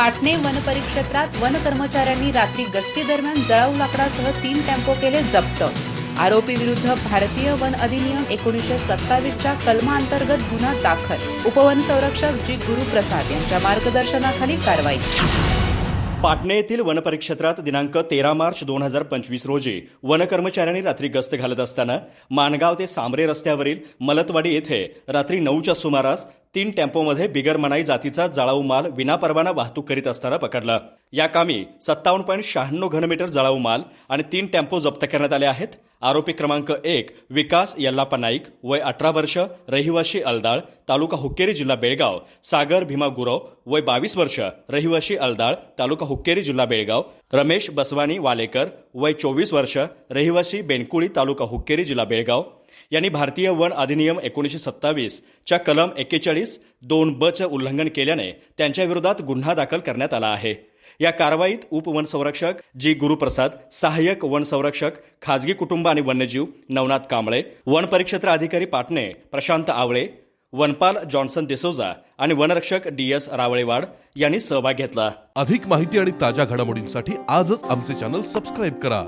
Patne वनपरिक्षेत्रात one कर्मचाऱ्यांनी रात्री गस्ती दरम्यान जळाऊ लाकडासह तीन टेम्पो केले जप्त. आरोपी विरुद्ध भारतीय वन अधिनियम एकोणीसशे सत्तावीसच्या कलमाअंतर्गत गुन्हा दाखल. उपवन संरक्षक जी. गुरुप्रसाद यांच्या मार्गदर्शनाखाली कारवाई. पाटणे येथील वनपरिक्षेत्रात दिनांक तेरा मार्च दोन हजार पंचवीस रोजी वनकर्मचाऱ्यांनी रात्री गस्त घालत असताना माणगाव ते सांबरे रस्त्यावरील मलतवाडी येथे रात्री नऊच्या सुमारास तीन टेम्पोमध्ये बिगर मनाई जातीचा जळाऊ माल विनापरवाना वाहतूक करीत असताना पकडला. या कामी सत्तावन्न पॉईंट शहाण्णव घनमीटर जळाऊ माल आणि तीन टेम्पो जप्त करण्यात आले आहेत. आरोपी क्रमांक एक विकास यल्लापा नाईक वय अठरा वर्ष रहिवाशी अलदाळ तालुका हुक्केरी जिल्हा बेळगाव सागर भीमा गुरव वय बावीस वर्ष रहिवाशी अलदाळ तालुका हुक्केरी जिल्हा बेळगाव रमेश बसवानी वालेकर वय चोवीस वर्ष रहिवासी बेनकुळी तालुका हुक्केरी जिल्हा बेळगाव यांनी भारतीय वन अधिनियम एकोणीसशे सत्तावीसच्या कलम एक्केचाळीस दोन ब उल्लंघन केल्याने त्यांच्याविरोधात गुन्हा दाखल करण्यात आला आहे. या कारवाईत उपवनसंरक्षक जी गुरुप्रसाद सहाय्यक वनसंरक्षक खाजगी कुटुंब आणि वन्यजीव नवनाथ कांबळे वन परिक्षेत्र अधिकारी पाटणे प्रशांत आवळे वनपाल जॉन्सन डिसोजा आणि वनरक्षक डी एस रावळेवाड यांनी सहभाग घेतला. अधिक माहिती आणि ताज्या घडामोडींसाठी आजच आमचे चॅनल सबस्क्राईब करा.